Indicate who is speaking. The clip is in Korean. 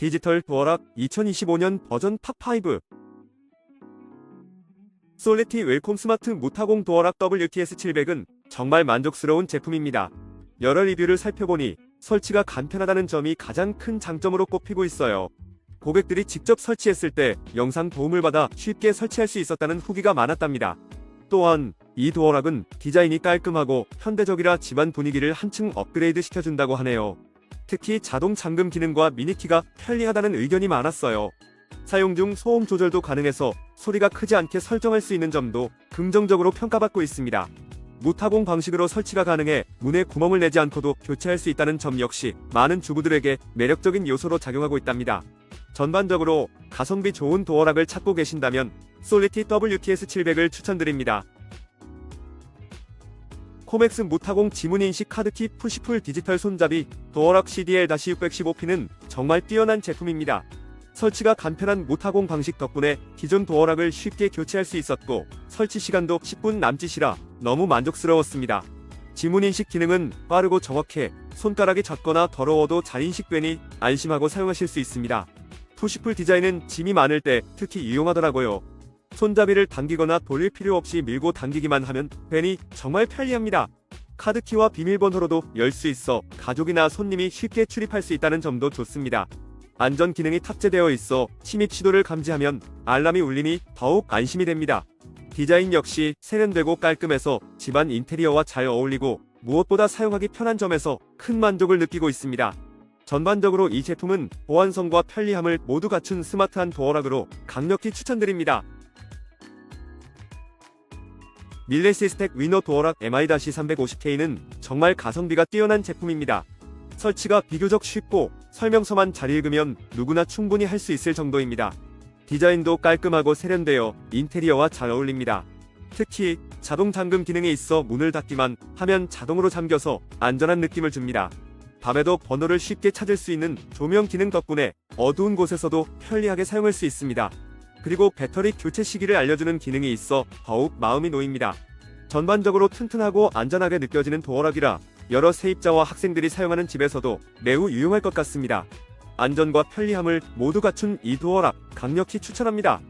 Speaker 1: 디지털 도어락 2025년 버전 탑5 솔리티 웰콤 스마트 무타공 도어락 WTS700은 정말 만족스러운 제품입니다. 여러 리뷰를 살펴보니 설치가 간편하다는 점이 가장 큰 장점으로 꼽히고 있어요. 고객들이 직접 설치했을 때 영상 도움을 받아 쉽게 설치할 수 있었다는 후기가 많았답니다. 또한 이 도어락은 디자인이 깔끔하고 현대적이라 집안 분위기를 한층 업그레이드 시켜준다고 하네요. 특히 자동 잠금 기능과 미니키가 편리하다는 의견이 많았어요. 사용 중 소음 조절도 가능해서 소리가 크지 않게 설정할 수 있는 점도 긍정적으로 평가받고 있습니다. 무타공 방식으로 설치가 가능해 문에 구멍을 내지 않고도 교체할 수 있다는 점 역시 많은 주부들에게 매력적인 요소로 작용하고 있답니다. 전반적으로 가성비 좋은 도어락을 찾고 계신다면 솔리티 WTS700을 추천드립니다. 코맥스 무타공 지문인식 카드키 푸시풀 디지털 손잡이 도어락 CDL-615P는 정말 뛰어난 제품입니다. 설치가 간편한 무타공 방식 덕분에 기존 도어락을 쉽게 교체할 수 있었고 설치 시간도 10분 남짓이라 너무 만족스러웠습니다. 지문인식 기능은 빠르고 정확해 손가락이 젖거나 더러워도 잘 인식되니 안심하고 사용하실 수 있습니다. 푸시풀 디자인은 짐이 많을 때 특히 유용하더라고요. 손잡이를 당기거나 돌릴 필요 없이 밀고 당기기만 하면 되니 정말 편리합니다. 카드키와 비밀번호로도 열 수 있어 가족이나 손님이 쉽게 출입할 수 있다는 점도 좋습니다. 안전 기능이 탑재되어 있어 침입 시도를 감지하면 알람이 울리니 더욱 안심이 됩니다. 디자인 역시 세련되고 깔끔해서 집안 인테리어와 잘 어울리고 무엇보다 사용하기 편한 점에서 큰 만족을 느끼고 있습니다. 전반적으로 이 제품은 보안성과 편리함을 모두 갖춘 스마트한 도어락으로 강력히 추천드립니다. 밀레시스텍 위너 도어락 MI-350K는 정말 가성비가 뛰어난 제품입니다. 설치가 비교적 쉽고 설명서만 잘 읽으면 누구나 충분히 할 수 있을 정도입니다. 디자인도 깔끔하고 세련되어 인테리어와 잘 어울립니다. 특히 자동 잠금 기능이 있어 문을 닫기만 하면 자동으로 잠겨서 안전한 느낌을 줍니다. 밤에도 번호를 쉽게 찾을 수 있는 조명 기능 덕분에 어두운 곳에서도 편리하게 사용할 수 있습니다. 그리고 배터리 교체 시기를 알려주는 기능이 있어 더욱 마음이 놓입니다. 전반적으로 튼튼하고 안전하게 느껴지는 도어락이라 여러 세입자와 학생들이 사용하는 집에서도 매우 유용할 것 같습니다. 안전과 편리함을 모두 갖춘 이 도어락 강력히 추천합니다.